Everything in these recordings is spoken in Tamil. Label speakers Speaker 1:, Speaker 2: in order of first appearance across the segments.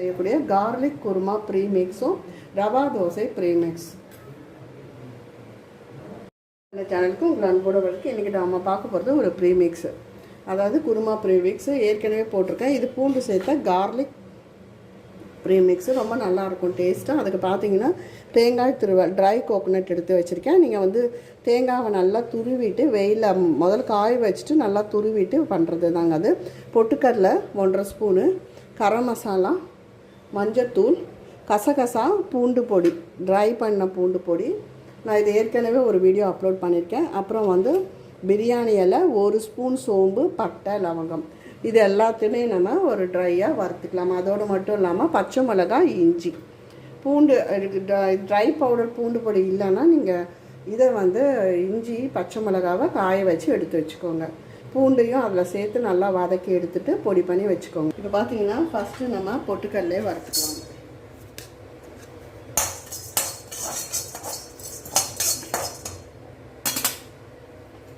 Speaker 1: செய்யக்கூடிய கார்லிக் குருமா ப்ரீமிக்ஸும் ரவா தோசை ப்ரீமிக்ஸ் இந்த சேனலுக்கு உங்கள் அன்போட இன்றைக்கி நம்ம பார்க்க போகிறது ஒரு ப்ரீமிக்ஸு அதாவது குருமா ப்ரீமிக்ஸு ஏற்கனவே போட்டிருக்கேன். இது பூண்டு சேர்த்த கார்லிக் ப்ரீமிக்ஸு ரொம்ப நல்லாயிருக்கும் டேஸ்ட்டாக அதுக்கு பார்த்தீங்கன்னா தேங்காய் திருவல் ட்ரை கோகோனட் எடுத்து வச்சுருக்கேன். நீங்கள் வந்து தேங்காவை நல்லா துருவிட்டு வெயிலில் முதல்ல காய வச்சுட்டு நல்லா துருவிட்டு பண்ணுறது தாங்க அது. பொட்டுக்கடலை ஒன்றரை ஸ்பூனு கரம் மசாலா மஞ்சத்தூள் கசகசா பூண்டு பொடி ட்ரை பண்ண பூண்டு பொடி. நான் இது ஏற்கனவே ஒரு வீடியோ அப்லோட் பண்ணியிருக்கேன். அப்புறம் வந்து பிரியாணி இலை ஒரு ஸ்பூன் சோம்பு பட்டை லவங்கம். இது எல்லாத்தையுமே நம்ம ஒரு ட்ரையாக வறுத்துக்கலாம். அதோடு மட்டும் இல்லாமல் பச்சை மிளகாய் இஞ்சி. பூண்டு ட்ரை பவுடர் பூண்டு பொடி இல்லைன்னா நீங்கள் இதை வந்து இஞ்சி பச்சை மிளகாவை காய வச்சு எடுத்து வச்சுக்கோங்க. பூண்டையும் அதில் சேர்த்து நல்லா வதக்கி எடுத்துட்டு பொடி பண்ணி வச்சுக்கோங்க. இப்போ பார்த்தீங்கன்னா ஃபஸ்ட்டு நம்ம பொட்டுக்கல்லே வறுத்துக்கலாம்.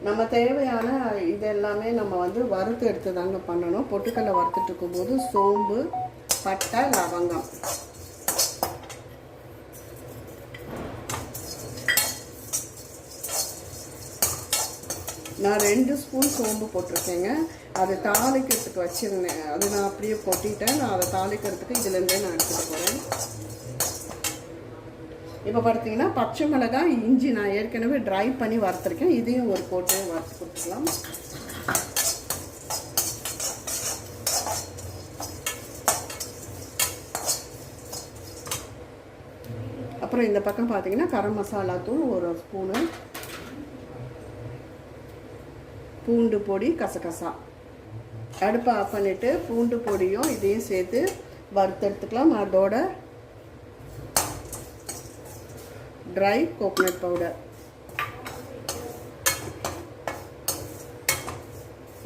Speaker 1: நம்ம தேவையான இது எல்லாமே நம்ம வந்து வறுத்து எடுத்து தாங்க பண்ணணும். பொட்டுக்கல்லை வறுத்துட்டு இருக்கும்போது சோம்பு பட்டை லவங்கம். நான் ரெண்டு ஸ்பூன் சோம்பு போட்டிருக்கேங்க. அதை தாளிக்கிறதுக்கு வச்சுருந்தேன். அது நான் அப்படியே கொட்டிட்டேன். நான் அதை தாளிக்கிறதுக்கு இதுலேருந்தே நான் எடுத்துகிட்டு போகிறேன் இப்போ பார்த்தீங்கன்னா பச்சை மிளகாய் இஞ்சி நான் ஏற்கனவே ட்ரை பண்ணி வறுத்துருக்கேன். இதையும் ஒரு போட்டு வறுத்து கொடுத்துக்கலாம் அப்புறம் இந்த பக்கம் பார்த்தீங்கன்னா கரம் மசாலா தூள் ஒரு ஸ்பூனு. பூண்டு பொடி கசகசா. அடுப்பை ஆஃப் பண்ணிவிட்டு பூண்டு பொடியும் இதையும் சேர்த்து வறுத்தெடுத்துக்கலாம். அதோட ட்ரை கோகோனட் பவுடர்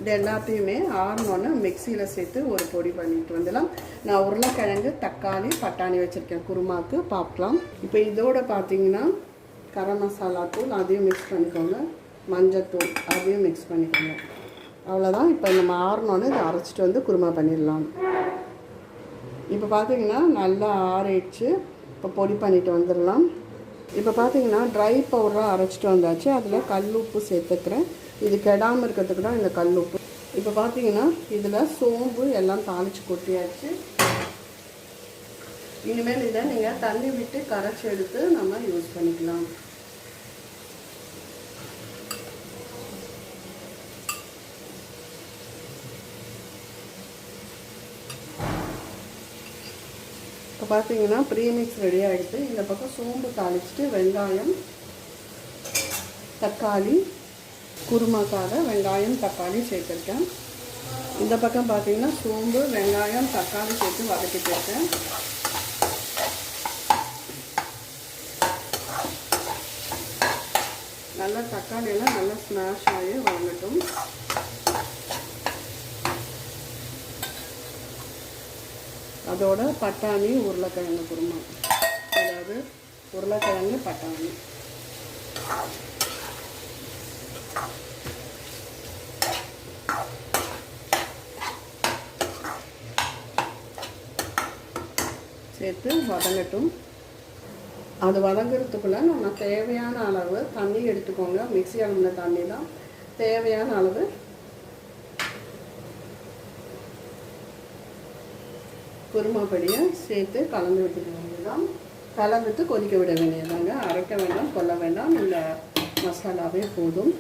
Speaker 1: இது எல்லாத்தையுமே ஆறணுன்னு மிக்சியில் சேர்த்து ஒரு பொடி பண்ணிட்டு வந்துடலாம். நான் உருளைக்கிழங்கு தக்காளி பட்டாணி வச்சுருக்கேன். குருமாவுக்கு பார்க்கலாம் இப்போ இதோட பார்த்தீங்கன்னா கரம் மசாலா தூள் அதையும் மிக்ஸ் பண்ணிக்கோங்க. மஞ்சத்தூள் அதையும் மிக்ஸ் பண்ணிக்கோங்க. அவ்வளோதான் இப்போ நம்ம ஆறணுன்னு இதை அரைச்சிட்டு வந்து குருமா பண்ணிடலாம். இப்போ பார்த்தீங்கன்னா நல்லா ஆறிடுச்சு. இப்போ பொடி பண்ணிட்டு வந்துடலாம். இப்போ பார்த்தீங்கன்னா ட்ரை பவுடராக அரைச்சிட்டு வந்தாச்சு. அதில் கல் உப்பு சேர்த்துக்கிறேன். இது கெடாமல் இருக்கிறதுக்கு தான் இந்த கல் உப்பு. இப்போ பார்த்தீங்கன்னா இதில் சோம்பு எல்லாம் தாளித்து கொட்டியாச்சு. இனிமேல் இதை நீங்கள் தண்ணி விட்டு கரைச்சி எடுத்து நம்ம யூஸ் பண்ணிக்கலாம். இப்போ பார்த்தீங்கன்னா ப்ரீமிக்ஸ் ரெடி ஆகிடுது இந்த பக்கம் சோம்பு தாளிச்சிட்டு வெங்காயம் தக்காளி குருமாக்காக வெங்காயம் தக்காளி சேர்த்துருக்கேன். இந்த பக்கம் பார்த்தீங்கன்னா சோம்பு வெங்காயம் தக்காளி சேர்த்து வதக்கிட்டு இருக்கேன். நல்லா தக்காளியெல்லாம் நல்லா ஸ்மாஷ் ஆகி வதங்கட்டும் அதோட பட்டாணி உருளைக்கிழங்கு குருமா. அதாவது உருளைக்கிழங்கு பட்டாணி. சேர்த்து வதங்கட்டும். அது வதங்குறதுக்குள்ளே நம்ம தேவையான அளவு தண்ணி எடுத்துக்கோங்க. மிக்சி அளவுல தண்ணி தான் தேவையான அளவு குருமாப்படியை சேர்த்து கலந்து விட்டுக்க வேண்டியதான் கலந்துட்டு கொதிக்க விட வேண்டியதாங்க அரைக்க வேண்டாம் கொல்ல வேண்டாம். இந்த மசாலாவே போதும்.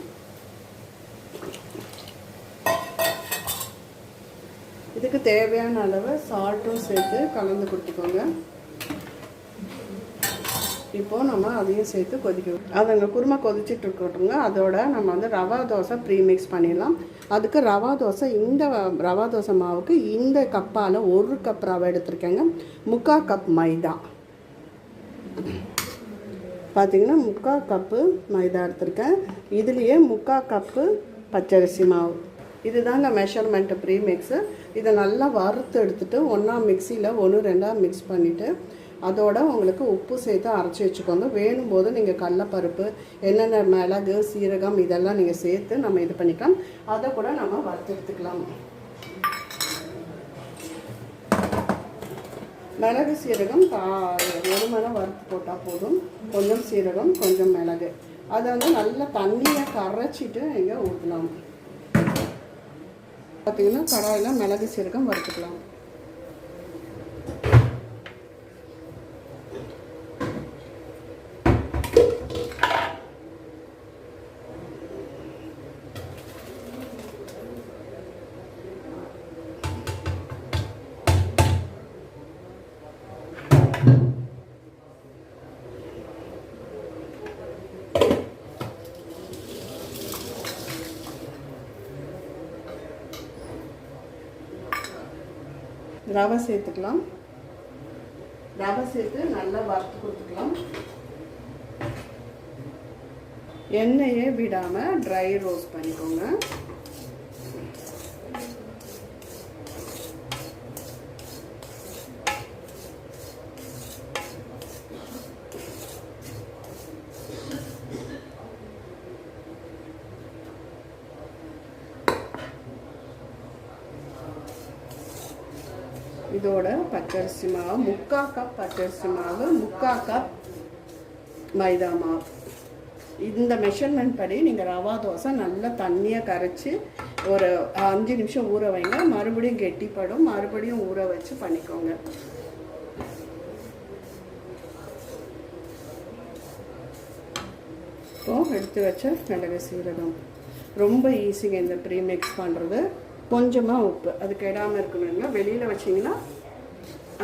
Speaker 1: இதுக்கு தேவையான அளவு சால்ட்டும் சேர்த்து கலந்து கொடுத்துக்கோங்க. இப்போது நம்ம அதையும் சேர்த்து கொதிக்க அதுங்க குருமா கொதிச்சிட்டு இருக்கட்டுங்க அதோட நம்ம வந்து ரவா தோசை ப்ரீ மிக்ஸ் பண்ணிடலாம். அதுக்கு ரவா தோசை இந்த ரவா தோசை மாவுக்கு இந்த கப்பால் ஒரு கப் ரவை எடுத்திருக்கேங்க. முக்கால் கப் மைதா. பார்த்தீங்கன்னா முக்கால் கப்பு மைதா எடுத்திருக்கேன். இதுலேயே முக்கால் கப்பு பச்சரிசி மாவு. இதுதாங்க மெஷர்மெண்ட்டு ப்ரீ மிக்ஸு இதை நல்லா வறுத்து எடுத்துகிட்டு ஒன்றா மிக்சியில் ஒன்று ரெண்டாக மிக்ஸ் பண்ணிவிட்டு அதோட உங்களுக்கு உப்பு சேர்த்து அரைச்சி வச்சுக்கோங்க. வேணும் போது நீங்கள் கடலப்பருப்பு என்னென்ன மிளகு சீரகம் இதெல்லாம் நீங்கள் சேர்த்து நம்ம இது பண்ணிக்கலாம். அதை கூட நம்ம வறுத்து எடுத்துக்கலாம் மிளகு சீரகம் ஒரு வெறுமனை வறுத்து போட்டால் போதும். கொஞ்சம் சீரகம் கொஞ்சம் மிளகு. அதை வந்து நல்லா தண்ணியை கரைச்சிட்டு நீங்கள் ஊற்றலாம் பார்த்தீங்கன்னா கடாயில் மிளகு சீரகம் வறுத்துக்கலாம். ரவை சேர்த்துக்கலாம். ரவை சேர்த்து நல்லா வறுத்து கொடுத்துக்கலாம். எண்ணெயே விடாமல் ட்ரை ரோஸ்ட் பண்ணிக்கோங்க. இதோட பச்சரிசி மாவு முக்கால் கப் பச்சரிசி மாவு முக்கால் கப் மைதா மாவு. இந்த மெஷர்மெண்ட் படி நீங்கள் ரவா தோசை நல்லா தண்ணியாக கரைச்சி ஒரு அஞ்சு நிமிஷம் ஊற வைங்க. மறுபடியும் கெட்டிப்படும். மறுபடியும் ஊற வச்சு பண்ணிக்கோங்க. இப்போ எடுத்து வச்ச மிளகு சீரகம். ரொம்ப ஈஸிங்க இந்த ப்ரீமிக்ஸ் பண்ணுறது கொஞ்சமாக உப்பு. அது கெடாமல் இருக்கணும்னா வெளியில் வச்சிங்கன்னா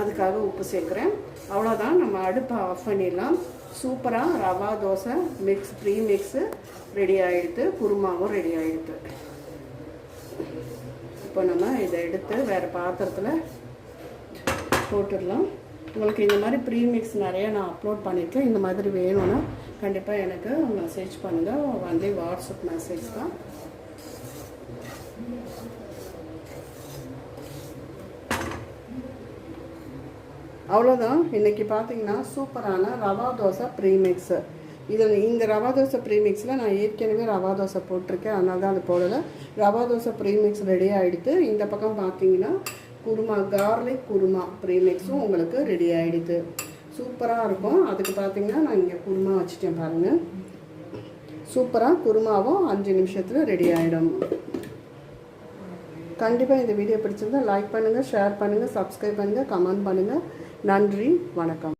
Speaker 1: அதுக்காக உப்பு சேர்க்குறேன். அவ்வளோதான் நம்ம அடுப்பை ஆஃப் பண்ணிடலாம். சூப்பராக rava dosa mix premix ready ஆகிடுது குருமாவும் ரெடி ஆகிடுது இப்போ நம்ம இதை எடுத்து வேறு பாத்திரத்தில் போட்டுடலாம். உங்களுக்கு இந்த மாதிரி ப்ரீ மிக்ஸ் நிறைய நான் அப்லோட் பண்ணியிருக்கேன். இந்த மாதிரி வேணும்னா கண்டிப்பாக எனக்கு மெசேஜ் பண்ணுங்கள் வந்து வாட்ஸ்அப் மெசேஜ் தான். அவ்வளோதான் இன்றைக்கி பார்த்தீங்கன்னா சூப்பரான ரவா தோசை ப்ரீமிக்ஸு இது இந்த ரவா தோசை ப்ரீமிக்ஸில் நான் ஏற்கனவே ரவா தோசை போட்டிருக்கேன். அதனால தான் அது போடலை. ரவா தோசை ப்ரீமிக்ஸ் ரெடி ஆகிடுது இந்த பக்கம் பார்த்தீங்கன்னா குருமா கார்லிக் குருமா ப்ரீமிக்ஸும் உங்களுக்கு ரெடி ஆகிடுது சூப்பராக இருக்கும். அதுக்கு பார்த்தீங்கன்னா நான் இங்கே குருமா வச்சுட்டேன் பாருங்கள் சூப்பராக குருமாவும் அஞ்சு நிமிஷத்தில் ரெடி ஆகிடும் கண்டிப்பாக இந்த வீடியோ பிடிச்சிருந்தா லைக் பண்ணுங்கள் ஷேர் பண்ணுங்கள் சப்ஸ்கிரைப் பண்ணுங்கள் கமெண்ட் பண்ணுங்கள் நன்றி வணக்கம்.